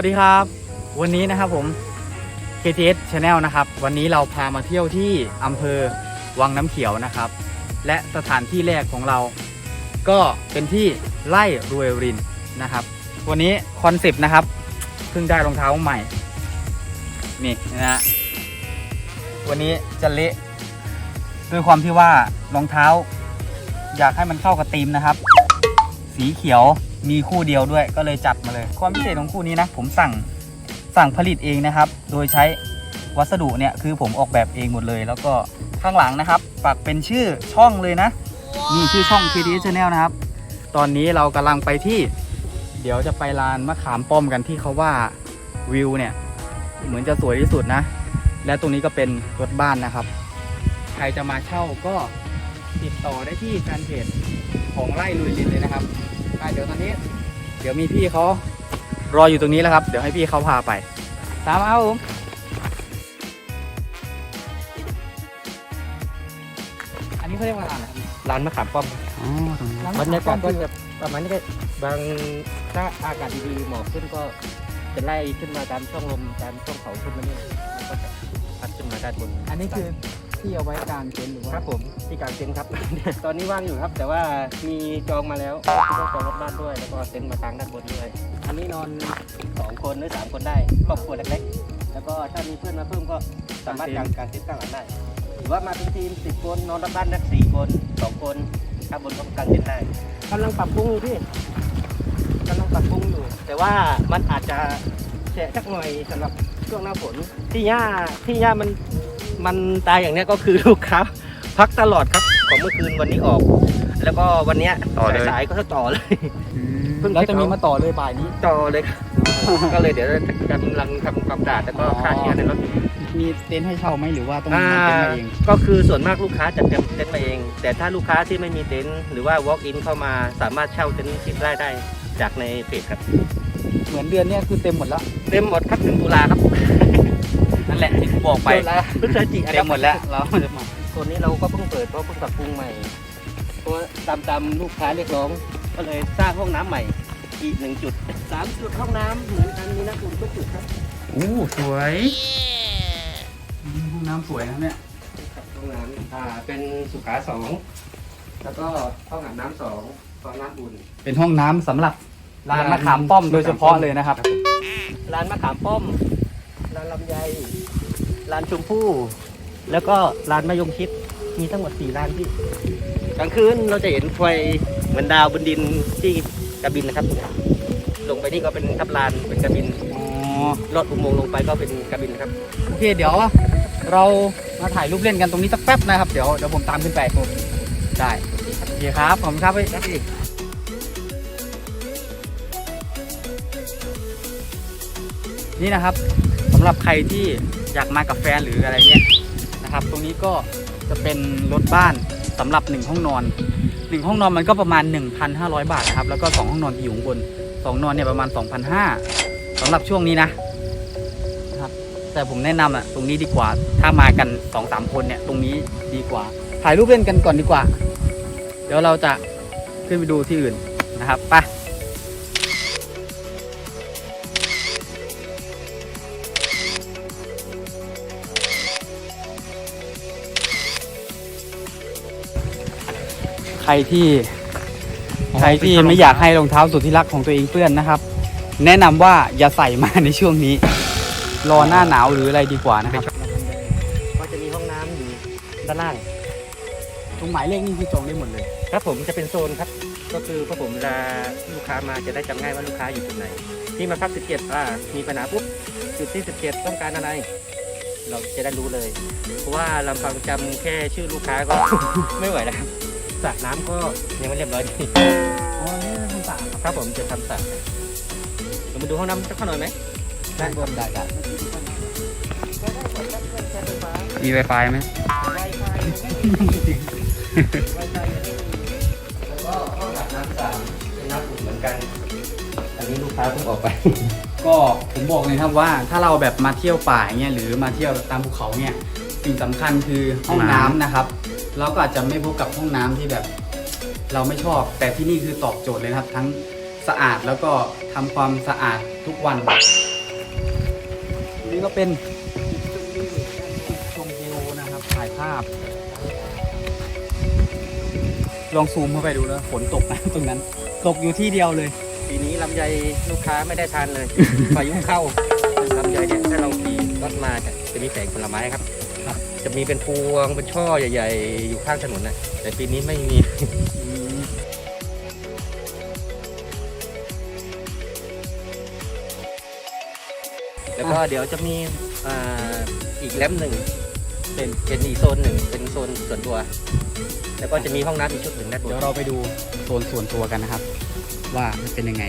วัสดีครับ วันนี้นะครับผม KTS Channel นะครับ วันนี้เราพามาเที่ยวที่อำเภอวังน้ำเขียวนะครับ และสถานที่แรกของเรา ก็เป็นที่ไร่รวยรินนะครับ วันนี้คอนเซปต์นะครับเพิ่งได้รองเท้าใหม่ นี่นะฮะวันนี้จะเละด้วยความที่ว่ารองเท้า อยากให้มันเข้ากับธีมนะครับ สีเขียว มีคู่เดียวด้วยก็เลยจัดมาเลย ความพิเศษของคู่นี้นะ ผมสั่งสั่งผลิตเองนะครับ โดยใช้วัสดุเนี่ยคือผมออกแบบเองหมดเลย แล้วก็ข้างหลังนะครับ ปักเป็นชื่อช่องเลยนะนี่ชื่อช่อง KTS Channel นะครับ ตอนนี้เรากำลังไปที่ เดี๋ยวจะไปลานมะขามป้อมกันที่เขาว่าวิวเนี่ย เหมือนจะสวยที่สุดนะ และตรงนี้ก็เป็นรถบ้านนะครับ ใครจะมาเช่าก็ติดต่อได้ที่แฟนเพจของไร่ลุยลินเลยนะครับ อะเดี๋ยวตอนนี้ เดี๋ยวมีพี่เขารออยู่ตรงนี้แล้วครับ เดี๋ยวให้พี่เขาพาไป ตามมาครับผมอันนี้เขาเรียกว่าร้านอะไรครับร้านมะขามป้อมอ๋อตรงนี้บรรยากาศก็จะประมาณนี้ก็บางถ้าอากาศดีๆหมอกขึ้นก็จะไล่ขึ้นมาตามช่องลมตามช่องเขาขึ้นมาเนี่ยแล้วก็จะพัดขึ้นมาด้านบนอันนี้คือ ที่เอาไว้กางเต็นท์หรือว่าครับผมที่กลางเต็นท์ครับ ตอนนี้ว่างอยู่ครับ แต่ว่ามีจองมาแล้วก็จองรถบ้านด้วย แล้วก็เต็นท์มากางด้านบนด้วยอันนี้นอนสองคนหรือสามคนได้ครอบครัวเล็กๆแล้วก็ถ้ามีเพื่อนมาเพิ่มก็สามารถกางกางเต็นท์กลางหลังได้หรือว่ามาเป็นทีมสิบคนนอนรถบ้านได้สี่คนสองคนข้างบนก็กางเต็นท์ได้กำลังปรับปรุงอยู่พี่กำลังปรับปรุงอยู่ แต่ว่ามันอาจจะแฉะสักหน่อยสำหรับช่วงหน้าฝนที่หญ้าที่หญ้ามัน มันตายอย่างเนี้ยก็คือลูกค้าพักตลอดครับของเมื่อคืนวันนี้ออก แล้วก็วันเนี้ยต่อเลย สายๆก็ต่อเลย เพิ่งแล้วจะมีมาต่อเลยบ่ายนี้ ต่อเลยครับ ก็เลยเดี๋ยวกำลังทำความสะอาดแล้วก็ฆ่าเชื้อในรถ มีเต็นท์ให้เช่าไหมหรือว่าต้องอ่ามีเต็นท์มาเอง ก็คือส่วนมากลูกค้าจะเต็มเต็นท์มาเอง แต่ถ้าลูกค้าที่ไม่มีเต็นท์หรือว่า walk in เข้ามาสามารถเช่าเต็นท์ที่ได้ได้จากในเพจครับ เหมือนเดือนเนี้ยคือเต็มหมดแล้ว เต็มหมดครับถึงตุลาครับ นั่นแหละที่ผมบอกไปตุลาพฤศจิกายนเต็มหมดแล้วเราจะมาส่วนนี้เราก็เพิ่งเปิดเพราะเพิ่งปรับปรุงใหม่เพราะตามตามลูกค้าเรียกร้อง ก็เลยสร้างห้องน้ำใหม่อีกหนึ่งจุดสามจุดห้องน้ำเหมือนกันมีน้ำอุ่นทุกจุดครับอู้สวยห้องน้ำสวยนะเนี่ยห้องน้ำอ่าเป็นสุขาสองแล้วก็ห้องอาบน้ำสองฟองน้ำอุ่น เป็นห้องน้ำสำหรับร้านมะขามป้อมโดยเฉพาะเลยนะครับร้านมะขามป้อม ร้านลำไยร้านชมพู่ แล้วก็ร้านมะยงชิด มีทั้งหมดสี่ร้านที่กลางคืนเราจะเห็นไฟเหมือนดาวบนดินที่กระบินนะครับ ลงไปนี่ก็เป็นทับลานเป็นกระบินอ๋อลอดอุโมงค์ลงไปก็เป็นกระบินครับโอเคเดี๋ยวเรามาถ่ายรูปเล่นกันตรงนี้สักแป๊บนะครับ เดี๋ยวเดี๋ยวผมตามขึ้นไปได้โอเคครับผมครับพี่นี่นะครับ สำหรับใครที่อยากมากับแฟนหรืออะไรเงี้ยนะครับ ตรงนี้ก็จะเป็นรถบ้านสำหรับหนึ่งห้องนอนหนึ่งห้องนอนมันก็ประมาณ 1,500 บาทนะครับแล้วก็สองห้องนอนที่อยู่ข้างบนสองนอนเนี่ยประมาณ 2,500สำหรับช่วงนี้นะแต่ผมแนะนำอะตรงนี้ดีกว่า ถ้ามากันสองสามคนเนี่ยตรงนี้ดีกว่า ถ่ายรูปเล่นกันก่อนดีกว่า เดี๋ยวเราจะขึ้นไปดูที่อื่นนะครับไป รที่ใครที่ไม่อยากให้รองเท้าสุดที่รักของตัวเองเปื้อนนะครับ แนะนำว่าอย่าใส่มาในช่วงนี้ รอหน้าหนาวหรืออะไรดีกว่านะครับ ก็จะมีห้องน้ำอยู่ด้านล่าง ตรงหมายเลขนี่คือจองได้หมดเลย ครับผมจะเป็นโซนครับ ก็คือพอผมเวลาลูกค้ามาจะได้จำง่ายว่าลูกค้าอยู่จุดไหน ที่มาพัก17อ่ามีปัญหาปุ๊บจุดที่17ต้องการอะไร เราจะได้รู้เลย เพราะว่าลำพังจำแค่ชื่อลูกค้าก็ ไม่ไหวแล้วครับ สระน้ำก็ยังไม่เรียบร้อยดีอ๋อนี่เป็นคำสั่งครับผมจะทำสระเรามาดูห้องน้ำสักหน่อยไหมได้ครับได้ได้ได้ได้หมดครับเครื่องใช้ไฟฟ้ามีไวไฟไหมไวไฟไวไฟแล้วก็ห้องอาบน้ำสระเป็นน้ำอุ่นเหมือนกัน อันนี้ลูกค้าเพิ่งออกไป ก็ผมบอกเลยครับว่าถ้าเราแบบมาเที่ยวป่าอย่างเงี้ยหรือมาเที่ยวตามภูเขาเนี่ยสิ่งสำคัญคือห้องน้ำนะครับ เราก็อาจจะไม่พบกับห้องน้ำที่แบบเราไม่ชอบ แต่ที่นี่คือตอบโจทย์เลยนะครับ ทั้งสะอาดแล้วก็ทำความสะอาดทุกวัน นี้ก็เป็นชมวิวนะครับถ่ายภาพ ลองซูมเข้าไปดูนะฝนตกนะตรงนั้น ตกอยู่ที่เดียวเลยปีนี้ลำไยลูกค้าไม่ได้ทานเลยพายุเข้าลำไยเนี่ยถ้าเราขี่รถมาจะจะมีแสงผลไม้ครับครับ จะมีเป็นพวงเป็นช่อใหญ่ ๆ อยู่ข้างถนนนะแต่ปีนี้ไม่มี แล้วก็เดี๋ยวจะมีอ่าอีกแลมหนึ่งเป็นเป็นอีกโซนหนึ่งเป็นโซนส่วนตัว แล้วก็จะมีห้องน้ำอีกชุดหนึ่งด้านบเดี๋ยนวเราไปดูโซนส่วนตัวกันนะครับ ว่ามันเป็นยังไง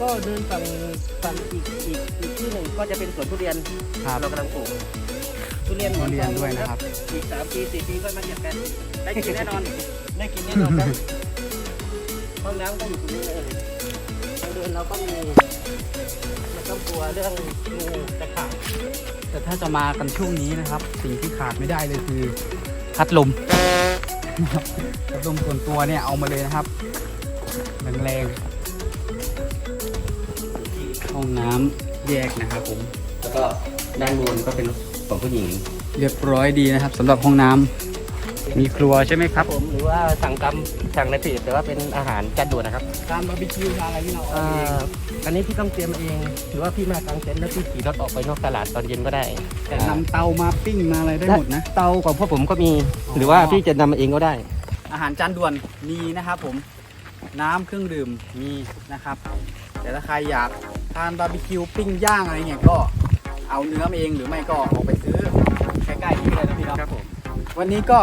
ก็เดินฝั่งฝั่งอีกอีกอีกที่หนึ่งก็จะเป็นสวนทุเรียนครับ เรากำลังปลูกทุเรียนทุเรียนด้วยนะครับ อีกสามปีสี่ปีก็มาเก็บกันได้กินแน่นอนได้กินแน่นอนครับห้องน้ำก็อยู่ตรงนี้เลยทางเดินเราก็มีไม่ต้องกลัวเรื่องงูตะขาบแต่ถ้าจะมากันช่วงนี้นะครับ สิ่งที่ขาดไม่ได้เลยคือพัดลมนะครับพัดลมส่วนตัวเนี่ยเอามาเลยนะครับแรงๆ ห้องน้ำแยกนะครับผม แล้วก็ด้านบนก็เป็นของผู้หญิง เรียบร้อยดีนะครับสำหรับห้องน้ำมีครัวใช่ไหมครับผมหรือว่าสั่งตามสั่งในเพจแต่ว่าเป็นอาหารจานด่วนนะครับการบาร์บีคิวทานอะไรที่เราอ่าอันนี้พี่ต้องเตรียมเอง หรือว่าพี่มากางเต็นท์แล้วพี่ขี่รถออกไปนอกตลาดตอนเย็นก็ได้แต่นำเตามาปิ้งมาอะไรได้หมดนะ เตาของพวกผมก็มี อ๋อ หรือว่าพี่จะนำมาเองก็ได้ อาหารจานด่วนมีนะครับผมน้ำเครื่องดื่มมีนะครับ แต่ถ้าใครอยาก ทานบาร์บีคิวปิ้งย่างอะไรเงี้ยก็เอาเนื้อมาเองหรือไม่ก็ออกไปซื้อใกล้ๆนี่เลยนะพี่เนาะครับผมวันนี้ก็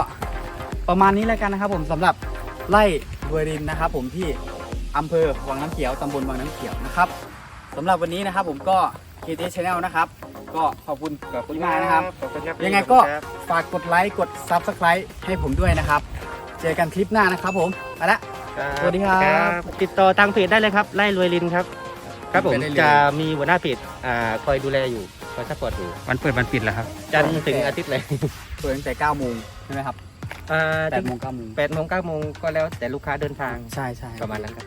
ประมาณนี้แล้วกันนะครับ ผมสำหรับไล่รวยรินนะครับ ผมที่อำเภอวังน้ำเขียวตำบลวังน้ำเขียวนะครับสำหรับวันนี้นะครับ ผมก็ KT Channel นะครับก็ขอบคุณขอบคุณพี่มากนะครับขอบคุณครับยังไงก็ขอบคุณครับฝากกดไลค์กด Subscribe ให้ผมด้วยนะครับ เจอกันคลิปหน้านะครับ ผมไปละสวัสดีครับ ติดต่อทางเพจได้เลยครับไล่รวยลินครับ ครับผม ไปได้เลย จะมีหัวหน้าเพจอ่าคอยดูแลอยู่คอยซัพพอร์ตอยู่วันเปิดวันปิดแล้วครับจันทร์ถึงอาทิตย์เลยเปิดตั้งแต่9โมงใช่ไหมครับอ่า8โมง9โมงแปดโมงเก้าโมงก็แล้วแต่ลูกค้าเดินทางใช่ใช่ประมาณนั้นครับ